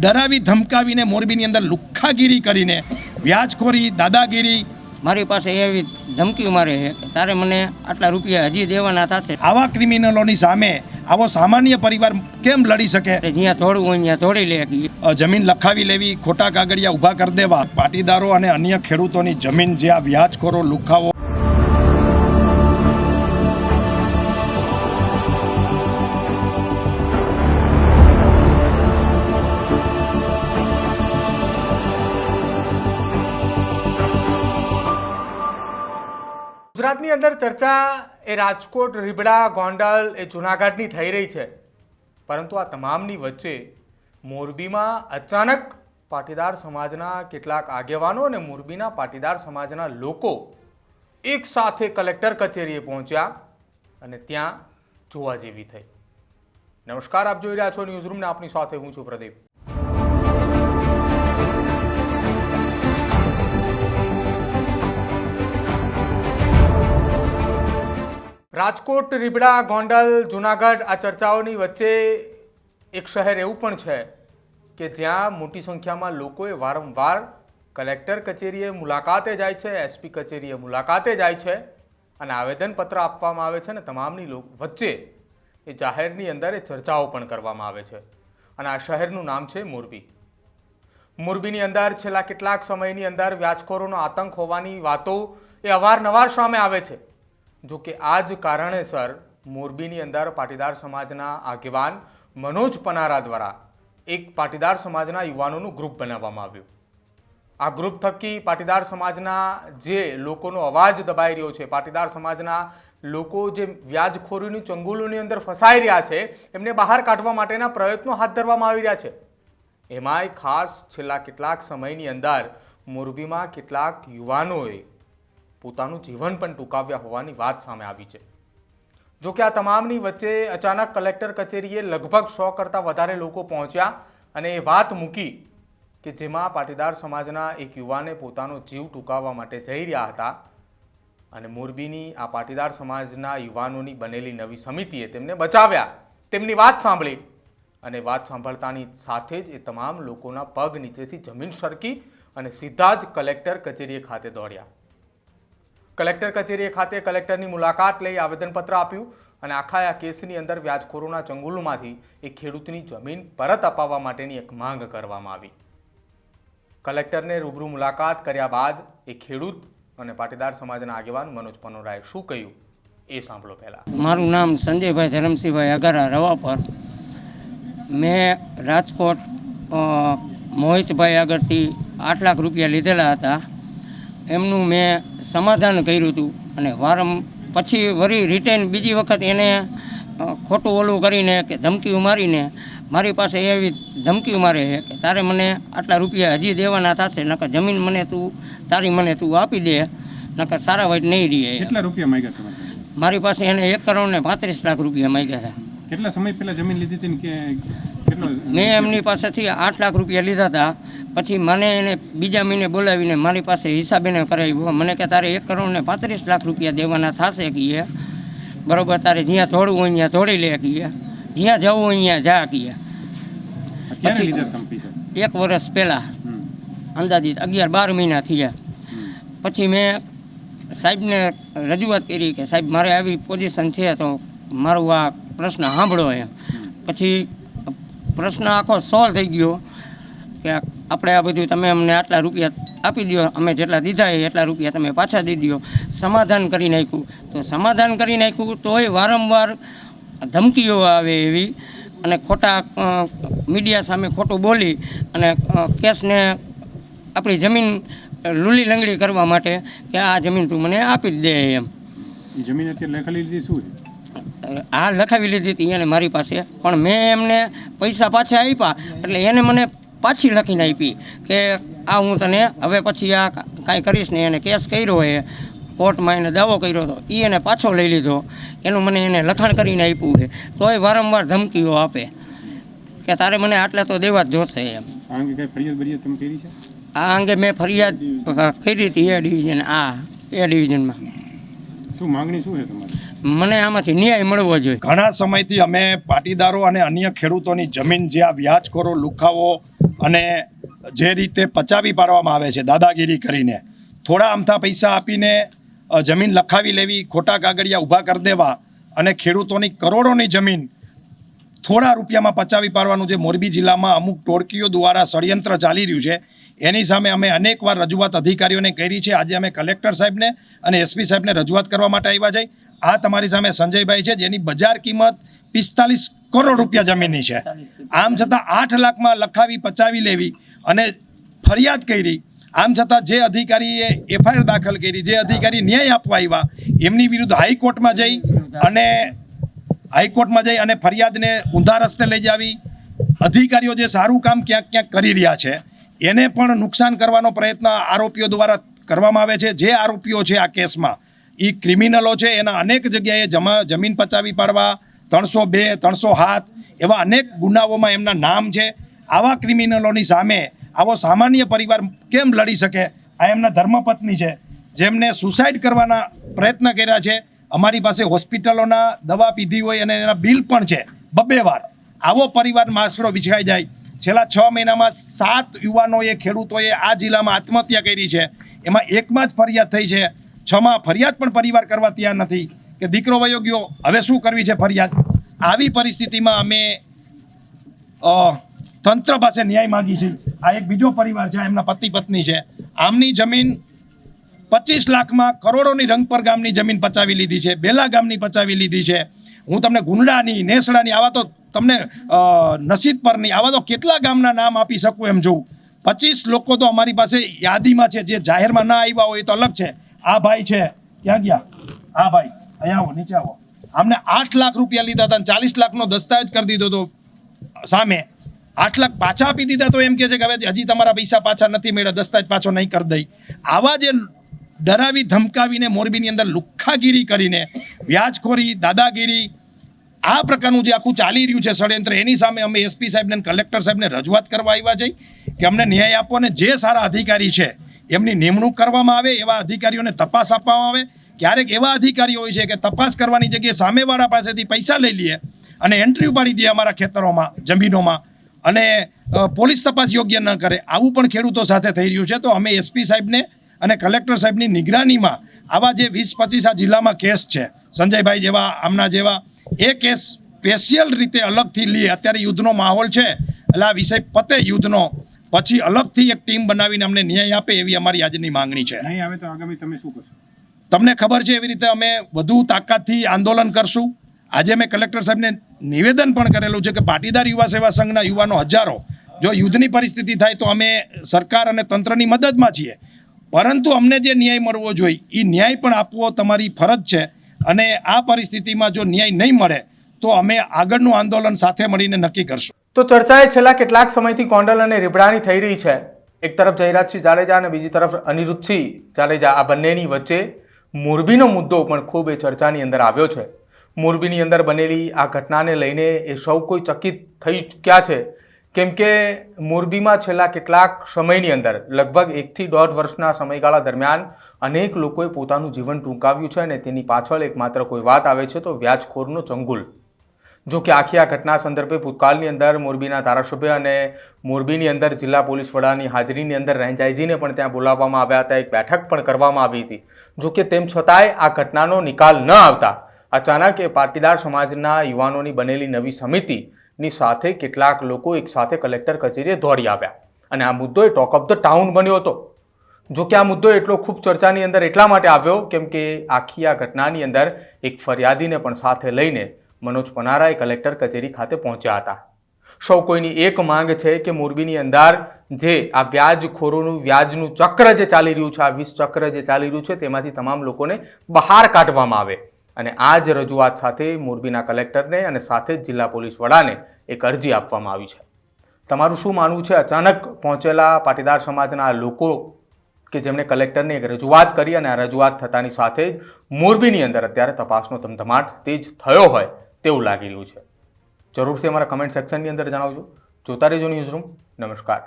ડરાવી ધમકાવીને મોરબીની અંદર લુખ્ખાગીરી કરીને વ્યાજખોરી દાદાગીરી. મારી પાસે એવી ધમકીઓ મારે છે કે તારે મને આટલા રૂપિયા હજી દેવાના થશે. આવા ક્રિમિનલોની સામે આવો સામાન્ય પરિવાર કેમ લડી શકે? જ્યાં થોડું હોય ત્યાં થોડી લે. જમીન લખાવી લેવી ખોટા કાગળિયા ઊભા કરી દેવા. પાટીદારો અને અન્ય ખેડૂતોની જમીન જ્યાં વ્યાજખોરો લુખાવો ગુજરાતની અંદર ચર્ચા એ રાજકોટ, રીબડા, ગોંડલ એ જુનાગઢની થઈ રહી છે. પરંતુ આ તમામની વચ્ચે મોરબીમાં અચાનક પાટીદાર સમાજના કેટલાક આગેવાનો અને મોરબીના પાટીદાર સમાજના લોકો એક સાથે કલેક્ટર કચેરીએ પહોંચ્યા અને ત્યાં જોવા જેવી થઈ. નમસ્કાર, આપ જોઈ રહ્યા છો ન્યૂઝરૂમને. આપની સાથે હું છું પ્રદીપ. રાજકોટ, રીબડા, ગોંડલ, જુનાગઢ આ ચર્ચાઓની વચ્ચે એક શહેર એવું પણ છે કે જ્યાં મોટી સંખ્યામાં લોકોએ વારંવાર કલેક્ટર કચેરીએ મુલાકાતે જાય છે, એસપી કચેરીએ મુલાકાતે જાય છે અને આવેદનપત્ર આપવામાં આવે છે અને તમામની લો- વચ્ચે એ જાહેરની અંદર એ ચર્ચાઓ પણ કરવામાં આવે છે. અને આ શહેરનું નામ છે મોરબી. મોરબીની અંદર છેલ્લા કેટલાક સમયની અંદર વ્યાજખોરોનો આતંક હોવાની વાતો એ અવારનવાર સામે આવે છે. જો કે આ જ કારણેસર મોરબીની અંદર પાટીદાર સમાજના આગેવાન મનોજ પનારા દ્વારા એક પાટીદાર સમાજના યુવાનોનું ગ્રુપ બનાવવામાં આવ્યું. આ ગ્રુપ થકી પાટીદાર સમાજના જે લોકોનો અવાજ દબાઈ રહ્યો છે, પાટીદાર સમાજના લોકો જે વ્યાજખોરીની ચંગુલોની અંદર ફસાઈ રહ્યા છે, એમને બહાર કાઢવા માટેના પ્રયત્નો હાથ ધરવામાં આવી રહ્યા છે. એમાંય ખાસ છેલ્લા કેટલાક સમયની અંદર મોરબીમાં કેટલાક યુવાનોએ પોતાનું જીવન પણ ટૂંકાવ્યા હોવાની વાત સામે આવી છે. જો કે આ તમામની વચ્ચે અચાનક કલેક્ટર કચેરીએ લગભગ સો કરતાં વધારે લોકો પહોંચ્યા અને એ વાત મૂકી કે જેમાં પાટીદાર સમાજના એક યુવાને પોતાનો જીવ ટૂંકાવવા માટે જઈ રહ્યા હતા અને મોરબીની આ પાટીદાર સમાજના યુવાનોની બનેલી નવી સમિતિએ તેમને બચાવ્યા. તેમની વાત સાંભળી અને વાત સાંભળતાની સાથે જ એ તમામ લોકોના પગ નીચેથી જમીન સરકી અને સીધા જ કલેક્ટર કચેરીએ ખાતે દોડ્યા. કલેક્ટર કચેરી ખાતે કલેક્ટરની મુલાકાત લઈ આવેદનપત્ર આપ્યું અને આખા આ કેસની અંદર વ્યાજખોરોના ચંગુલમાંથી એ ખેડૂતની જમીન પરત અપાવવા માટેની એક માંગ કરવામાં આવી. કલેક્ટરને રૂબરૂ મુલાકાત કર્યા બાદ એ ખેડૂત અને પાટીદાર સમાજના આગેવાન મનોજ પનોરાએ શું કહ્યું એ સાંભળો પહેલા. મારું નામ સંજયભાઈ ધરમસિંહભાઈ અગારા રવા પર. મેં રાજકોટ મોહિતભાઈ આગળથી આઠ લાખ રૂપિયા લીધેલા હતા. એમનું મેં સમાધાન કર્યું હતું. અને વારમ પછી વરી રિટર્ન બીજી વખત એને ખોટું ઓલું કરીને કે ધમકીઓ મારીને મારી પાસે એવી ધમકીઓ મારે છે કે તારે મને આટલા રૂપિયા હજી દેવાના થશે નકર જમીન મને તું તારી મને તું આપી દે નકર સારા વાઈટ નહીં રહે. કેટલા રૂપિયા માંગ્યા તમારે? મારી પાસે એને એક કરોડ ને પાંત્રીસ લાખ રૂપિયા માંગ્યા હતા કેટલા સમય પહેલા જમીન લીધી હતી કે મેં એમની પાસેથી આઠ લાખ રૂપિયા લીધા હતા. પછી મને એને બીજા મહિને બોલાવીને મારી પાસે હિસાબ એને કરાવ્યો. મને કે તારે એક કરોડ ને પાંત્રીસ લાખ રૂપિયા દેવાના થશે કહીએ બરોબર તારે જ્યાં થોડું હોય ત્યાં થોડી લે કહીએ જ્યાં જવું હોય ત્યાં જા કહીએ પછી- એક વર્ષ પહેલાં અંદાજિત અગિયાર બાર મહિના થયા. પછી મેં સાહેબને રજૂઆત કરી કે સાહેબ મારે આવી પોઝિશન છે તો મારું આ પ્રશ્ન સાંભળો એમ પછી પ્રશ્ન આખો સોલ્વ થઈ ગયો કે આપણે આ બધું તમે અમને આટલા રૂપિયા આપી દો અમે જેટલા દીધા એ એટલા રૂપિયા તમે પાછા દઈ દો સમાધાન કરી નાખ્યું. તો સમાધાન કરી નાખ્યું તોય વારંવાર ધમકીઓ આવે એવી અને ખોટા મીડિયા સામે ખોટું બોલી અને કેસને આપણી જમીન લૂલી લંગડી કરવા માટે કે આ જમીન તું મને આપી જ દે એમ. જમીન અત્યારે લખેલી શું છે? આ લખાવી લીધી હતી એને મારી પાસે. પણ મેં એમને પૈસા પાછા આપ્યા. એટલે એને મને પાછી લખીને આપી કે આ હું તને હવે પછી આ કાંઈ કરીશ ને એને કેસ કર્યો એ. કોર્ટમાં એને દાવો કર્યો હતો એ એને પાછો લઈ લીધો. એનું મને એને લખાણ કરીને આપ્યું છે. તોય વારંવાર ધમકીઓ આપે. કે તારે મને આટલા તો દેવા જ જોશે એમ. આ અંગે મેં ફરિયાદ કરી હતી એ ડિવિઝન આ એ ડિવિઝનમાં. શું માંગણી શું છે તમારી? મને આમાંથી ન્યાય મળવો જોઈએ. ઘણા સમયથી અમે પાટીદારો અને અન્ય ખેડૂતોની જમીન જે આ વ્યાજખોરો લુખાવો અને જે રીતે પચાવી પાડવામાં આવે છે, દાદાગીરી કરીને, થોડા અમથા પૈસા આપીને જમીન લખાવી લેવી, ખોટા કાગળિયા ઊભા કરી દેવા અને ખેડૂતોની કરોડોની જમીન થોડા રૂપિયામાં પચાવી પાડવાનું જે મોરબી જિલ્લામાં અમુક ટોળકીઓ દ્વારા ષડયંત્ર ચાલી રહ્યું છે, એની સામે અમે અનેકવાર રજૂઆત અધિકારીઓને કરી છે. આજે અમે કલેક્ટર સાહેબને અને એસપી સાહેબને રજૂઆત કરવા માટે આવ્યા છે આ તમારી સામે સંજયભાઈ છે જેની બજાર કિંમત પિસ્તાલીસ કરોડ રૂપિયા જમીનની છે. આમ છતાં આઠ લાખમાં લખાવી પચાવી લેવી અને ફરિયાદ કરી. આમ છતાં જે અધિકારીએ એફઆઈઆર દાખલ કરી જે અધિકારી ન્યાય આપવા આવ્યા એમની વિરુદ્ધ હાઈકોર્ટમાં જઈ અને હાઈકોર્ટમાં જઈ અને ફરિયાદને ઊંધા રસ્તે લઈ જાવી. અધિકારીઓ જે સારું કામ ક્યાંક ક્યાંક કરી રહ્યા છે એને પણ નુકસાન કરવાનો પ્રયત્ન આરોપીઓ દ્વારા કરવામાં આવે છે. જે આરોપીઓ છે આ કેસમાં એ ક્રિમિનલો છે, એના અનેક જગ્યાએ જમા જમીન પચાવી પાડવા, ત્રણસો બે, ત્રણસો હાથ એવા અનેક ગુનાઓમાં એમના નામ છે. આવા ક્રિમિનલોની સામે આવો સામાન્ય પરિવાર કેમ લડી શકે? આ એમના ધર્મપત્ની છે, જેમને સુસાઇડ કરવાના પ્રયત્ન કર્યા છે. અમારી પાસે હોસ્પિટલોના દવા પીધી હોય અને એના બિલ પણ છે, બબ્બે વાર. આવો પરિવાર માસરો વિછાઈ જાય. છેલ્લા છ મહિનામાં સાત યુવાનોએ, ખેડૂતોએ આ જિલ્લામાં આત્મહત્યા કરી છે. એમાં એકમાં જ ફરિયાદ થઈ છે. છમાં ફરિયાદ પણ પરિવાર કરવા તૈયાર નથી કે દીકરો વયો ગયો, હવે શું કરવી છે ફરિયાદ? આવી પરિસ્થિતિમાં અમે તંત્ર પાસે ન્યાય માગી છે. આ એક બીજો પરિવાર છે એમના પતિ પત્ની છે. આમની જમીન પચીસ લાખમાં કરોડોની રંગપર ગામની જમીન પચાવી લીધી છે, બેલા ગામની પચાવી લીધી છે. હું તમને ગુંડાની, નેસડાની, આવા તો તમને નસીબ પરની, આવા તો કેટલા ગામના નામ આપી શકું એમ જોઉં. પચીસ લોકો તો અમારી પાસે યાદીમાં છે, જે જાહેરમાં ના આવ્યા હોય તો અલગ છે. આ ભાઈ છે. ક્યાં ગયા? આ ભાઈ. અહીંયા આવો, નીચે આવો. આમને આઠ લાખ રૂપિયા લીધા હતા અને ચાલીસ લાખનો દસ્તાવેજ કરી દીધો હતો સામે. આઠ લાખ પાછા આપી દીધા તો એમ કે છે કે હવે હજી તમારા પૈસા પાછા નથી મળ્યા, દસ્તાવેજ પાછો નહીં કરી દઈ. આવા જે ડરાવી, ધમકાવીને મોરબીની અંદર લુખ્ખાગીરી કરીને, વ્યાજખોરી, દાદાગીરી, આ પ્રકારનું જે આખું ચાલી રહ્યું છે ષડયંત્ર, એની સામે અમે એસપી સાહેબને કલેક્ટર સાહેબને રજૂઆત કરવા આવ્યા છે કે અમને ન્યાય આપો અને જે સારા અધિકારી છે એમની નિમણૂક કરવામાં આવે, એવા અધિકારીઓને તપાસ આપવામાં આવે. ક્યારેક એવા અધિકારીઓ હોય છે કે તપાસ કરવાની જગ્યાએ સામેવાળા પાસેથી પૈસા લઈ લઈએ અને એન્ટ્રી ઉપાડી દે અમારા ખેતરોમાં, જમીનોમાં. અને પોલીસ તપાસ યોગ્ય ન કરે. આવું પણ ખેડૂતો સાથે થઈ રહ્યું છે. તો અમે એસપી સાહેબને અને કલેક્ટર સાહેબની નિગરાનીમાં આવા જે વીસ પચીસ આ જિલ્લામાં કેસ છે, સંજયભાઈ જેવા, આમના જેવા, એ કેસ સ્પેશિયલ રીતે અલગથી લઈએ અત્યારે યુદ્ધનો માહોલ છે. એટલે આ વિષય પતે યુદ્ધનો. પછી અલગથી એક ટીમ બનાવીને અમને ન્યાય આપે એવી અમારી આજની માંગણી છે. નહીં આવે તો આગામી તમે શું કરશો? તમને ખબર છે એવી રીતે અમે વધુ તાકાતથી આંદોલન કરશું. આજે મેં કલેક્ટર સાહેબને નિવેદન પણ કરેલું છે કે પાટીદાર યુવા સેવા સંઘના યુવાનો હજારો જો યુદ્ધની પરિસ્થિતિ થાય તો અમે સરકાર અને તંત્રની મદદમાં છીએ. પરંતુ અમને જે ન્યાય મળવો જોઈએ એ ન્યાય પણ આપવો તમારી ફરજ છે અને આ પરિસ્થિતિમાં જો ન્યાય નહીં મળે તો અમે આગળનું આંદોલન સાથે મળીને નક્કી કરશું. તો ચર્ચાએ છેલ્લા કેટલાક સમયથી કોંડલ અને રીબડાની થઈ રહી છે. એક તરફ જયરાજસિંહ જાડેજા અને બીજી તરફ અનિરુદ્ધસિંહ જાડેજા. આ બંનેની વચ્ચે મોરબીનો મુદ્દો પણ ખૂબ એ ચર્ચાની અંદર આવ્યો છે. મોરબીની અંદર બનેલી આ ઘટનાને લઈને એ સૌ કોઈ ચકિત થઈ ચૂક્યા છે. કેમ કે મોરબીમાં છેલ્લા કેટલાક સમયની અંદર, લગભગ એકથી દોઢ વર્ષના સમયગાળા દરમિયાન અનેક લોકોએ પોતાનું જીવન ટૂંકાવ્યું છે અને તેની પાછળ એકમાત્ર કોઈ વાત આવે છે તો વ્યાજખોરનો ચંગુલ. જો કે આખી આ ઘટના સંદર્ભે ભૂતકાળની અંદર મોરબીના ધારાસભ્ય અને મોરબીની અંદર જિલ્લા પોલીસ વડાની હાજરીની અંદર રેન્જાઈજીને પણ ત્યાં બોલાવવામાં આવ્યા હતા. એક બેઠક પણ કરવામાં આવી હતી. જો કે તેમ છતાંય આ ઘટનાનો નિકાલ ન આવતા અચાનક એ પાટીદાર સમાજના યુવાનોની બનેલી નવી સમિતિની સાથે કેટલાક લોકો એક સાથે કલેક્ટર કચેરીએ દોડી આવ્યા. અને આ મુદ્દો એ ટોક ઓફ ધ ટાઉન બન્યો હતો. જો કે આ મુદ્દો એટલો ખૂબ ચર્ચાની અંદર એટલા માટે આવ્યો, કેમ કે આખી આ ઘટનાની અંદર એક ફરિયાદીને પણ સાથે લઈને મનોજ પનારાએ કલેક્ટર કચેરી ખાતે પહોંચ્યા હતા. સૌ કોઈની એક માંગ છે કે મોરબીની અંદર જે આ વ્યાજખોરોનું, વ્યાજનું ચક્ર જે ચાલી રહ્યું છે, આ વીસ ચક્ર જે ચાલી રહ્યું છે, તેમાંથી તમામ લોકોને બહાર કાઢવામાં આવે. અને આ જ રજૂઆત સાથે મોરબીના કલેક્ટરને અને સાથે જ જિલ્લા પોલીસ વડાને એક અરજી આપવામાં આવી છે. તમારું શું માનવું છે? અચાનક પહોંચેલા પાટીદાર સમાજના લોકો કે જેમણે કલેક્ટરને એક રજૂઆત કરી અને આ રજૂઆત થતાની સાથે જ મોરબીની અંદર અત્યારે તપાસનો ધમધમાટ તેજ થયો હોય. તેવું લાગી રહ્યું છે. જરૂરથી અમારા કમેન્ટ સેક્શનની અંદર જણાવજો. જોતા રહેજો ન્યૂઝરૂમ નમસ્કાર.